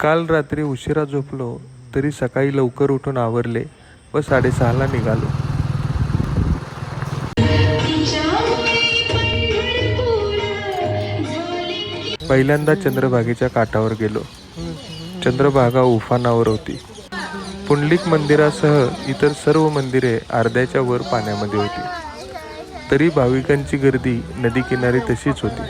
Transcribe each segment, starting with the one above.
काल रात्री उशिरा झोपलो तरी सकाळी लवकर उठून आवरले व साडेसहाला निघालो. पहिल्यांदा चंद्रभागेच्या काठावर गेलो. चंद्रभागा उफानावर होती. पुंडलिक मंदिरासह इतर सर्व मंदिरे अर्ध्याच्या वर पाण्यामध्ये होती. तरी भाविकांची गर्दी नदी किनारी तशीच होती.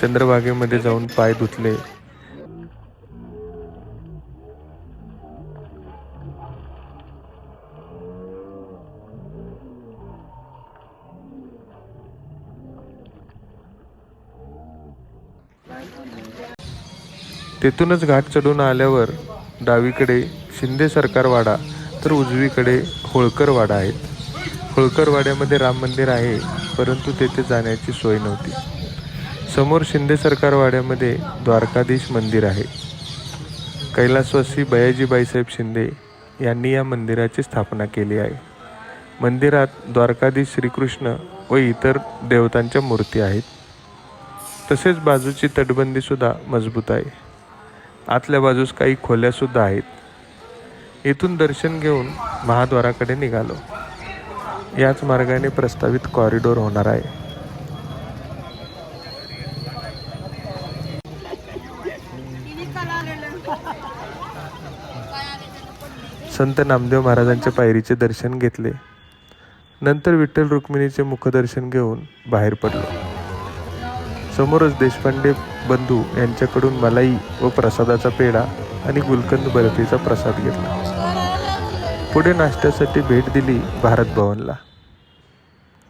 चंद्रभागेमध्ये जाऊन पाय धुतले. तेथूनच घाट चढून आल्यावर डावीकडे शिंदे सरकारवाडा तर उजवीकडे होळकरवाडा आहेत. होळकरवाड्यामध्ये राम मंदिर आहे परंतु तेथे जाण्याची सोय नव्हती. समोर शिंदे सरकारवाड्यामध्ये द्वारकाधीश मंदिर आहे. कैलासवासी बयाजीबाईसाहेब शिंदे यांनी या मंदिराची स्थापना केली आहे. मंदिरात द्वारकाधीश श्रीकृष्ण व इतर देवतांच्या मूर्ती आहेत. तसेच बाजूची तटबंदीसुद्धा मजबूत आहे. आतल्या बाजूस काही खोल्यासुद्धा आहेत. येथून दर्शन घेऊन महाद्वाराकडे निघालो. याच मार्गाने प्रस्तावित कॉरिडोर होणार आहे. संत नामदेव महाराजांच्या पायरीचे दर्शन घेतले. नंतर विठ्ठल रुक्मिणीचे मुखदर्शन घेऊन बाहेर पडलो. समोरच देशपांडे बंधू यांच्याकडून मलाई व प्रसादाचा पेढा आणि गुलकंद बर्फीचा प्रसाद घेतला. पुढे नाश्त्यासाठी भेट दिली भारत भवनला.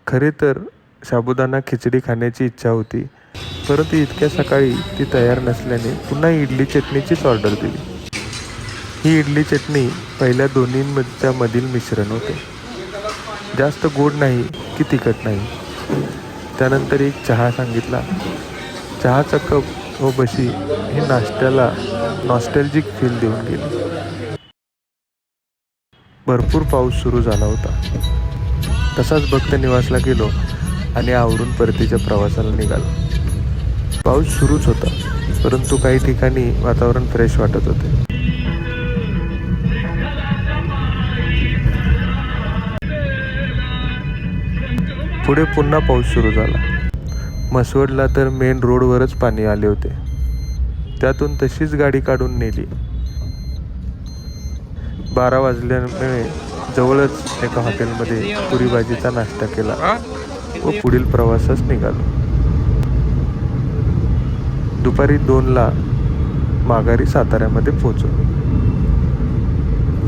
खरे तर साबुदाणा खिचडी खाण्याची इच्छा होती परंतु इतक्या सकाळी ती तयार नसल्याने पुन्हा इडली चटणीचीच ऑर्डर दिली. ही इडली चटणी पहिल्या दोन्हींच्या मधील मिश्रण होते. जास्त गोड नाही की तिखट नाही. त्यानंतर एक चहा सांगितला. चहाचा कप व बशी हे नाश्त्याला नॉस्टॅल्जिक फील देऊन गेली. भरपूर पाऊस सुरू झाला होता. तसाच भक्त निवासला गेलो आणि आवरून परतीच्या प्रवासाला निघालो. पाऊस सुरूच होता परंतु काही ठिकाणी वातावरण फ्रेश वाटत होते. पुढे पुन्हा पाऊस सुरू झाला. म्हसवडला तर मेन रोडवरच पाणी आले होते. त्यातून तशीच गाडी काढून नेली. बारा वाजल्यामुळे जवळच एका हॉटेलमध्ये पुरी भाजीचा नाश्ता केला व पुढील प्रवासास निघालो. दुपारी दोनला माघारी साताऱ्यामध्ये पोहोचलो.